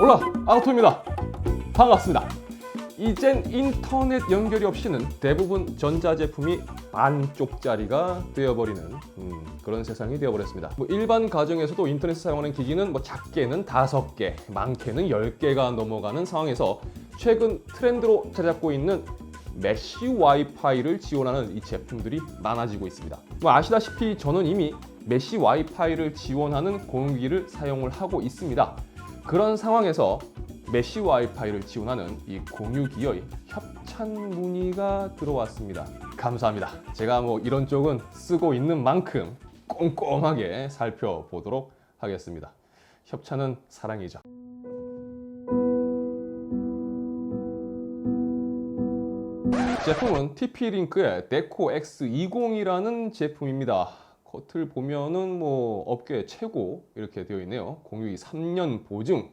올라 아우토입니다. 반갑습니다. 이젠 인터넷 연결이 없이는 대부분 전자제품이 반쪽짜리가 되어버리는 음, 그런 세상이 되어버렸습니다. 뭐 일반 가정에서도 인터넷 사용하는 기기는 뭐 작게는 다섯 개, 많게는 열 개가 넘어가는 상황에서 최근 트렌드로 자리 잡고 있는 메쉬 와이파이를 지원하는 이 제품들이 많아지고 있습니다. 뭐 아시다시피 저는 이미 메쉬 와이파이를 지원하는 공유기를 사용을 하고 있습니다. 그런 상황에서 메쉬 와이파이를 지원하는 이 공유기의 협찬 문의가 들어왔습니다. 감사합니다. 제가 뭐 이런 쪽은 쓰고 있는 만큼 꼼꼼하게 살펴보도록 하겠습니다. 협찬은 사랑이죠. 제품은 TP-링크의 데코 X20이라는 제품입니다. 겉을 보면은 뭐 업계 최고 이렇게 되어 있네요. 공유기 3년 보증.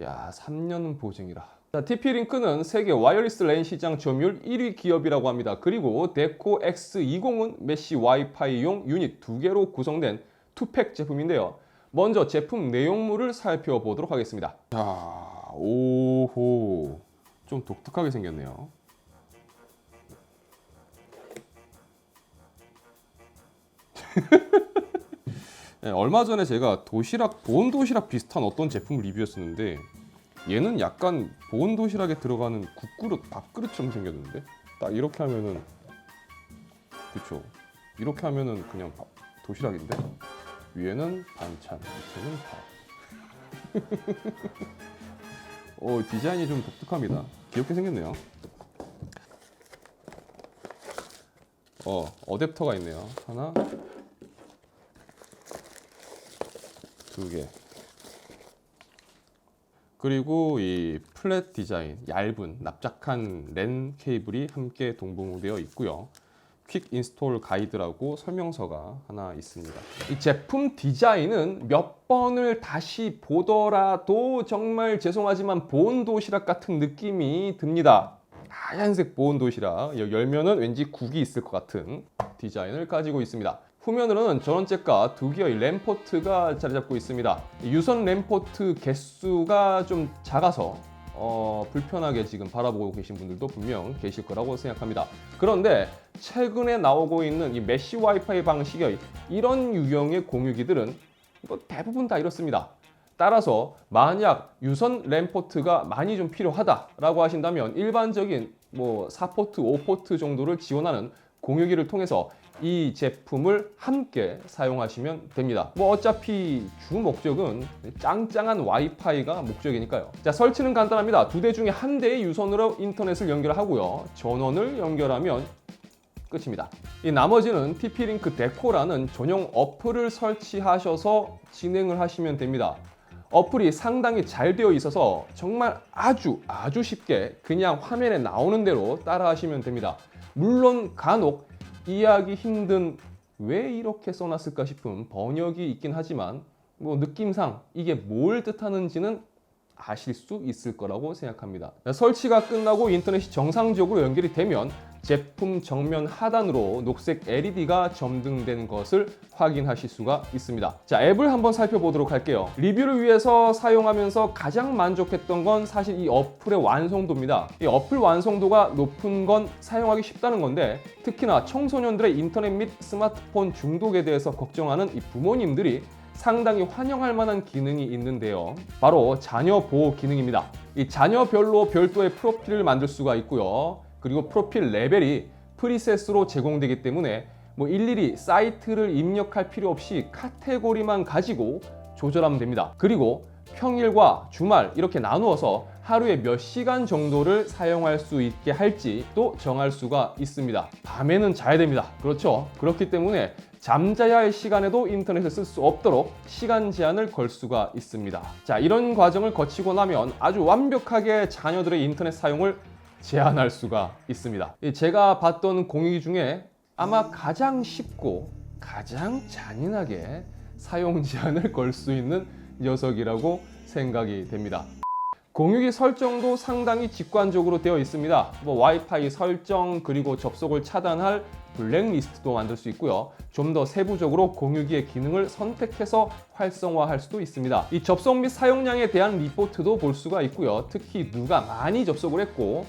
야, 3년 보증이라. 자, TP-링크는 세계 와이어리스 랜 시장 점유율 1위 기업이라고 합니다. 그리고 데코 X20은 메쉬 와이파이용 유닛 두 개로 구성된 투팩 제품인데요. 먼저 제품 내용물을 살펴보도록 하겠습니다. 자, 오호. 좀 독특하게 생겼네요. 네, 얼마 전에 제가 도시락 보온 도시락 비슷한 어떤 제품을 리뷰했었는데 얘는 약간 보온 도시락에 들어가는 국그릇 밥그릇처럼 생겼는데 딱 이렇게 하면은 그쵸? 이렇게 하면은 그냥 밥, 도시락인데 위에는 반찬 밑에는 밥. 어, 디자인이 좀 독특합니다. 귀엽게 생겼네요. 어 어댑터가 있네요. 하나 두 개. 그리고 이 플랫 디자인, 얇은 납작한 랜 케이블이 함께 동봉되어 있고요. 퀵 인스톨 가이드라고 설명서가 하나 있습니다. 이 제품 디자인은 몇 번을 다시 보더라도 정말 죄송하지만 보온 도시락 같은 느낌이 듭니다. 하얀색 보온 도시락 열면은 왠지 국이 있을 것 같은 디자인을 가지고 있습니다. 후면으로는 전원잭과 두 개의 램포트가 자리 잡고 있습니다. 유선 램포트 개수가 좀 작아서 어, 불편하게 지금 바라보고 계신 분들도 분명 계실 거라고 생각합니다. 그런데 최근에 나오고 있는 이 메쉬 와이파이 방식의 이런 유형의 공유기들은 뭐 대부분 다 이렇습니다. 따라서 만약 유선 램포트가 많이 좀 필요하다라고 하신다면 일반적인 뭐 4포트, 5포트 정도를 지원하는 공유기를 통해서 이 제품을 함께 사용하시면 됩니다. 뭐 어차피 주 목적은 짱짱한 와이파이가 목적이니까요. 자, 설치는 간단합니다. 두 대 중에 한 대의 유선으로 인터넷을 연결하고요. 전원을 연결하면 끝입니다. 이 나머지는 TP-링크 데코라는 전용 어플을 설치하셔서 진행을 하시면 됩니다. 어플이 상당히 잘 되어 있어서 정말 아주 아주 쉽게 그냥 화면에 나오는 대로 따라 하시면 됩니다. 물론 간혹 이해하기 힘든 왜 이렇게 써놨을까 싶은 번역이 있긴 하지만 뭐 느낌상 이게 뭘 뜻하는지는 아실 수 있을 거라고 생각합니다. 설치가 끝나고 인터넷이 정상적으로 연결이 되면 제품 정면 하단으로 녹색 LED가 점등되는 것을 확인하실 수가 있습니다. 자, 앱을 한번 살펴보도록 할게요. 리뷰를 위해서 사용하면서 가장 만족했던 건 사실 이 어플의 완성도입니다. 이 어플 완성도가 높은 건 사용하기 쉽다는 건데 특히나 청소년들의 인터넷 및 스마트폰 중독에 대해서 걱정하는 이 부모님들이 상당히 환영할 만한 기능이 있는데요. 바로 자녀 보호 기능입니다. 이 자녀별로 별도의 프로필을 만들 수가 있고요. 그리고 프로필 레벨이 프리셋으로 제공되기 때문에 뭐 일일이 사이트를 입력할 필요 없이 카테고리만 가지고 조절하면 됩니다. 그리고 평일과 주말 이렇게 나누어서 하루에 몇 시간 정도를 사용할 수 있게 할지 또 정할 수가 있습니다. 밤에는 자야 됩니다. 그렇죠? 그렇기 때문에 잠자야 할 시간에도 인터넷을 쓸 수 없도록 시간 제한을 걸 수가 있습니다. 자, 이런 과정을 거치고 나면 아주 완벽하게 자녀들의 인터넷 사용을 제한할 수가 있습니다. 제가 봤던 공유기 중에 아마 가장 쉽고 가장 잔인하게 사용 제한을 걸 수 있는 녀석이라고 생각이 됩니다. 공유기 설정도 상당히 직관적으로 되어 있습니다. 뭐 와이파이 설정 그리고 접속을 차단할 블랙리스트도 만들 수 있고요. 좀 더 세부적으로 공유기의 기능을 선택해서 활성화할 수도 있습니다. 이 접속 및 사용량에 대한 리포트도 볼 수가 있고요. 특히 누가 많이 접속을 했고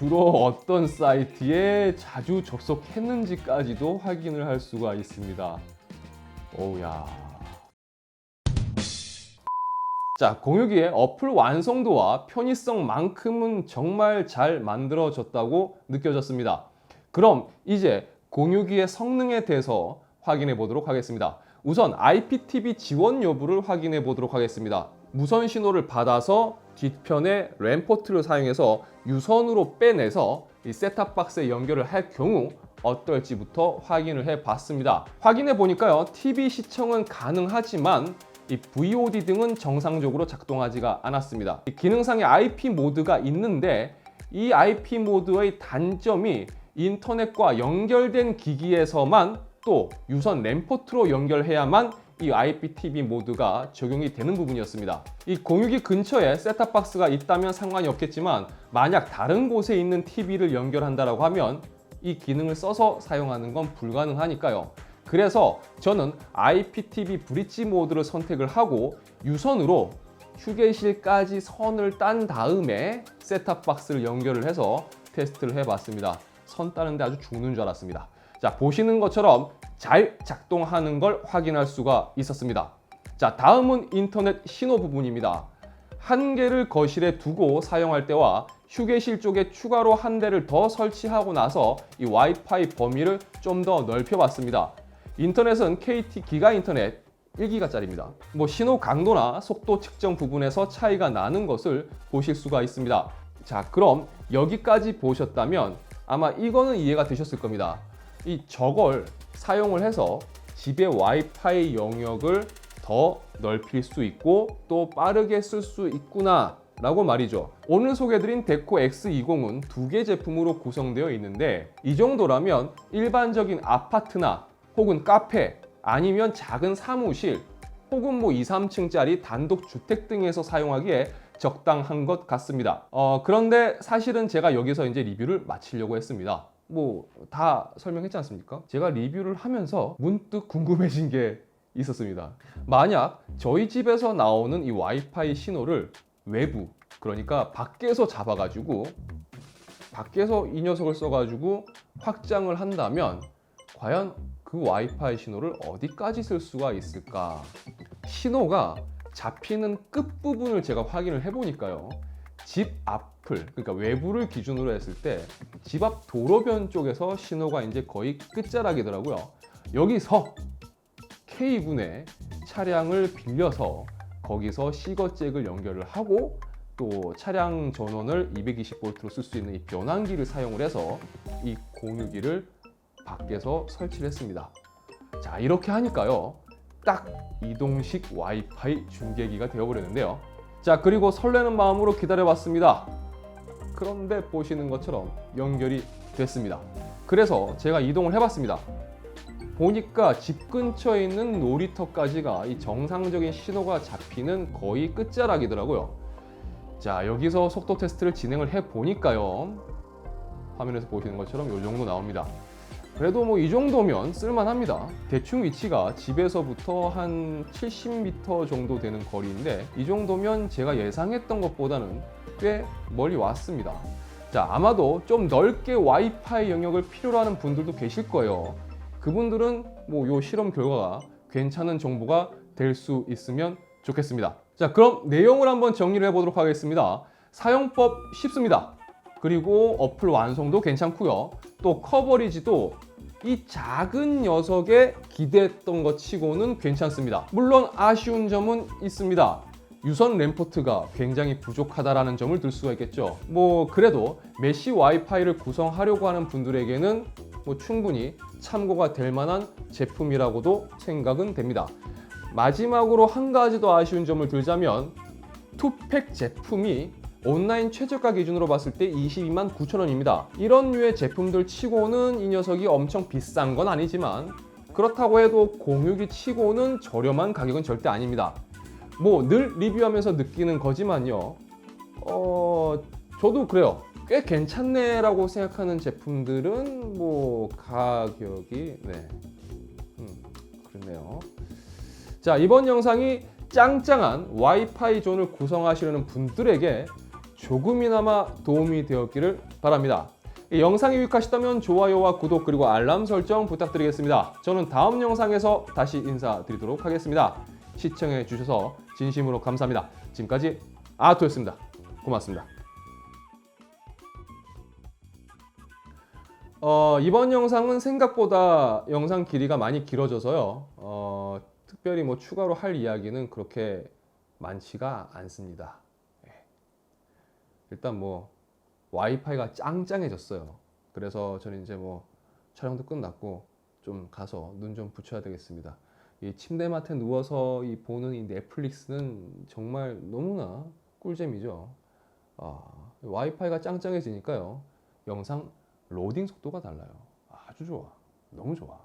주로 어떤 사이트에 자주 접속했는지까지도 확인을 할 수가 있습니다. 오우야. 자, 공유기의 어플 완성도와 편의성만큼은 정말 잘 만들어졌다고 느껴졌습니다. 그럼 이제 공유기의 성능에 대해서 확인해 보도록 하겠습니다. 우선 IPTV 지원 여부를 확인해 보도록 하겠습니다. 무선 신호를 받아서 뒤편에 램 포트를 사용해서 유선으로 빼내서 이 셋탑 박스에 연결을 할 경우 어떨지부터 확인을 해 봤습니다. 확인해 보니까요. TV 시청은 가능하지만 이 VOD 등은 정상적으로 작동하지가 않았습니다. 이 기능상의 IP 모드가 있는데 이 IP 모드의 단점이 인터넷과 연결된 기기에서만 또 유선 램포트로 연결해야만 이 IPTV 모드가 적용이 되는 부분이었습니다. 이 공유기 근처에 셋탑박스가 있다면 상관이 없겠지만 만약 다른 곳에 있는 TV를 연결한다라고 하면 이 기능을 써서 사용하는 건 불가능하니까요. 그래서 저는 IPTV 브릿지 모드를 선택을 하고 유선으로 휴게실까지 선을 딴 다음에 셋탑박스를 연결을 해서 테스트를 해봤습니다. 선 따는데 아주 죽는 줄 알았습니다. 자 보시는 것처럼 잘 작동하는 걸 확인할 수가 있었습니다. 자 다음은 인터넷 신호 부분입니다. 한 개를 거실에 두고 사용할 때와 휴게실 쪽에 추가로 한 대를 더 설치하고 나서 이 와이파이 범위를 좀 더 넓혀봤습니다. 인터넷은 KT 기가 인터넷 1기가짜리입니다. 뭐 신호 강도나 속도 측정 부분에서 차이가 나는 것을 보실 수가 있습니다. 자, 그럼 여기까지 보셨다면 아마 이거는 이해가 되셨을 겁니다. 이 저걸 사용을 해서 집의 와이파이 영역을 더 넓힐 수 있고 또 빠르게 쓸 수 있구나 라고 말이죠. 오늘 소개드린 데코 X20은 두 개 제품으로 구성되어 있는데 이 정도라면 일반적인 아파트나 혹은 카페 아니면 작은 사무실 혹은 뭐 2, 3층짜리 단독 주택 등에서 사용하기에 적당한 것 같습니다. 어, 그런데 사실은 제가 여기서 이제 리뷰를 마치려고 했습니다. 뭐 다 설명했지 않습니까? 제가 리뷰를 하면서 문득 궁금해진 게 있었습니다. 만약 저희 집에서 나오는 이 와이파이 신호를 외부 그러니까 밖에서 잡아가지고 밖에서 이 녀석을 써가지고 확장을 한다면 과연 그 와이파이 신호를 어디까지 쓸 수가 있을까? 신호가 잡히는 끝 부분을 제가 확인을 해보니까요. 집 앞 을 그러니까 외부를 기준으로 했을 때 집 앞 도로변 쪽에서 신호가 이제 거의 끝자락이더라고요. 여기서 K군의 차량을 빌려서 거기서 시거잭을 연결을 하고 또 차량 전원을 220V로 쓸 수 있는 이 변환기를 사용을 해서 이 공유기를 밖에서 설치를 했습니다. 자 이렇게 하니까요 딱 이동식 와이파이 중계기가 되어버렸는데요. 자 그리고 설레는 마음으로 기다려봤습니다. 그런데 보시는 것처럼 연결이 됐습니다. 그래서 제가 이동을 해봤습니다. 보니까 집 근처에 있는 놀이터까지가 이 정상적인 신호가 잡히는 거의 끝자락이더라고요. 자 여기서 속도 테스트를 진행을 해 보니까요. 화면에서 보시는 것처럼 이 정도 나옵니다. 그래도 뭐 이 정도면 쓸만합니다. 대충 위치가 집에서부터 한 70m 정도 되는 거리인데 이 정도면 제가 예상했던 것보다는 꽤 멀리 왔습니다. 자, 아마도 좀 넓게 와이파이 영역을 필요로 하는 분들도 계실 거예요. 그분들은 뭐 요 실험 결과가 괜찮은 정보가 될 수 있으면 좋겠습니다. 자, 그럼 내용을 한번 정리를 해보도록 하겠습니다. 사용법 쉽습니다. 그리고 어플 완성도 괜찮고요. 또 커버리지도 이 작은 녀석에 기대했던 것 치고는 괜찮습니다. 물론 아쉬운 점은 있습니다. 유선 램포트가 굉장히 부족하다라는 점을 들 수가 있겠죠. 뭐 그래도 메시 와이파이를 구성하려고 하는 분들에게는 뭐 충분히 참고가 될 만한 제품이라고도 생각은 됩니다. 마지막으로 한 가지 더 아쉬운 점을 들자면 투팩 제품이 온라인 최저가 기준으로 봤을 때 22만 9천 원입니다. 이런 류의 제품들 치고는 이 녀석이 엄청 비싼 건 아니지만 그렇다고 해도 공유기 치고는 저렴한 가격은 절대 아닙니다. 뭐 늘 리뷰하면서 느끼는 거지만요. 어, 저도 그래요. 꽤 괜찮네라고 생각하는 제품들은 뭐 가격이 네, 음, 그렇네요. 자 이번 영상이 짱짱한 와이파이 존을 구성하시려는 분들에게 조금이나마 도움이 되었기를 바랍니다. 이 영상이 유익하시다면 좋아요와 구독 그리고 알람 설정 부탁드리겠습니다. 저는 다음 영상에서 다시 인사드리도록 하겠습니다. 시청해 주셔서 진심으로 감사합니다. 지금까지 아토였습니다. 고맙습니다. 어, 이번 영상은 생각보다 영상 길이가 많이 길어져서요. 어, 특별히 뭐 추가로 할 이야기는 그렇게 많지가 않습니다. 예. 일단 뭐 와이파이가 짱짱해졌어요. 그래서 저는 이제 뭐 촬영도 끝났고 좀 가서 눈 좀 붙여야 되겠습니다. 이 침대맡에 누워서 이 보는 이 넷플릭스는 정말 너무나 꿀잼이죠. 아, 와이파이가 짱짱해지니까요. 영상 로딩 속도가 달라요. 아주 좋아. 너무 좋아.